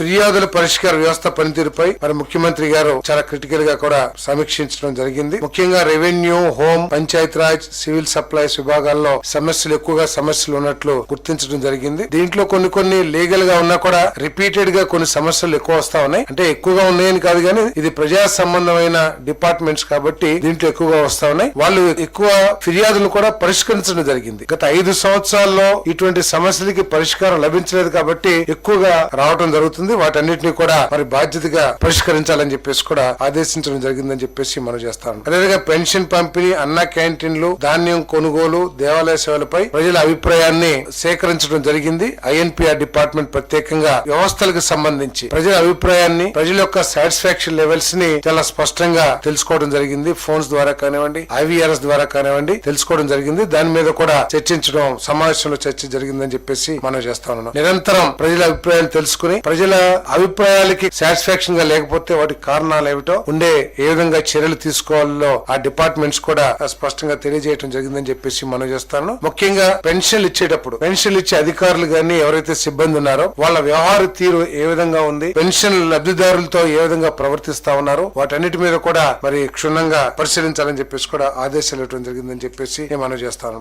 ఫిర్యాదుల పరిష్కార వ్యవస్థ పనితీరుపై మరి ముఖ్యమంత్రి గారు చాలా క్రిటికల్గా కూడా సమీక్షించడం జరిగింది. ముఖ్యంగా revenue home Panchayat Raj civil supplies విభాగాల్లో సమస్యలు ఎక్కువగా సమస్యలు ఉన్నట్లు గుర్తించడం జరిగింది. దీంట్లో కొన్ని కొన్ని లీగల్గా ఉన్నా కూడా రిపీటెడ్గా కొన్ని సమస్యలు ఎక్కువ వస్తా ఉన్నాయి. అంటే ఎక్కువగా ఉన్నాయని కాదు కానీ ఇది ప్రజా సంబంధమైన డిపార్ట్మెంట్స్ కాబట్టి దీంట్లో ఎక్కువగా వస్తా ఉన్నాయి. వాళ్ళు ఎక్కువ ఫిర్యాదులు కూడా పరిష్కరించడం జరిగింది. గత ఐదు సంవత్సరాల్లో ఇటువంటి సమస్యలకి పరిష్కారం లభించలేదు కాబట్టి ఎక్కువగా రావడం జరుగుతుంది. వాటన్నిటిని కూడా మరి బాధ్యతగా పరిష్కరించాలని చెప్పేసి కూడా ఆదేశించడం జరిగిందని చెప్పేసి మనం చేస్తాం అదేవిధంగా పెన్షన్ పంపిణీ అన్న క్యాంటీన్లు ధాన్యం కొనుగోలు దేవాలయ సేవలపై ప్రజల అభిప్రాయాన్ని సేకరించడం జరిగింది. ఐఎన్పిఆర్ డిపార్ట్మెంట్ ప్రత్యేకంగా వ్యవస్థలకు సంబంధించి ప్రజల అభిప్రాయాన్ని ప్రజల యొక్క సాటిస్ఫాక్షన్ లెవెల్స్ని చాలా స్పష్టంగా తెలుసుకోవడం జరిగింది. ఫోన్స్ ద్వారా కానివ్వండి ఐవీఆర్ఎస్ ద్వారా కానివ్వండి తెలుసుకోవడం జరిగింది. దాని మీద కూడా చర్చించడం సమావేశంలో చర్చ జరిగిందని చెప్పేసి మనం చేస్తా ఉన్నాం. నిరంతరం ప్రజల అభిప్రాయాలు తెలుసుకుని ప్రజల అభిప్రాయాలకి సాటిస్ఫాక్షన్గా లేకపోతే వాటి కారణాలు ఏమిటో ఉండే ఏ విధంగా చర్యలు తీసుకోవాలో ఆ డిపార్ట్మెంట్స్ కూడా స్పష్టంగా తెలియజేయడం జరిగిందని చెప్పేసి మనం చేస్తాను. ముఖ్యంగా పెన్షన్లు ఇచ్చేటప్పుడు పెన్షన్లు ఇచ్చే అధికారులు గాని ఎవరైతే సిబ్బంది ఉన్నారో వాళ్ళ వ్యవహార తీరు ఏ విధంగా ఉంది పెన్షన్ లబ్ధిదారులతో ఏ విధంగా ప్రవర్తిస్తా ఉన్నారు వాటన్నిటి మీద కూడా మరి క్షుణ్ణంగా పరిశీలించాలని చెప్పేసి కూడా ఆదేశాలు ఇవ్వడం జరిగిందని చెప్పేసి మనం చేస్తాను.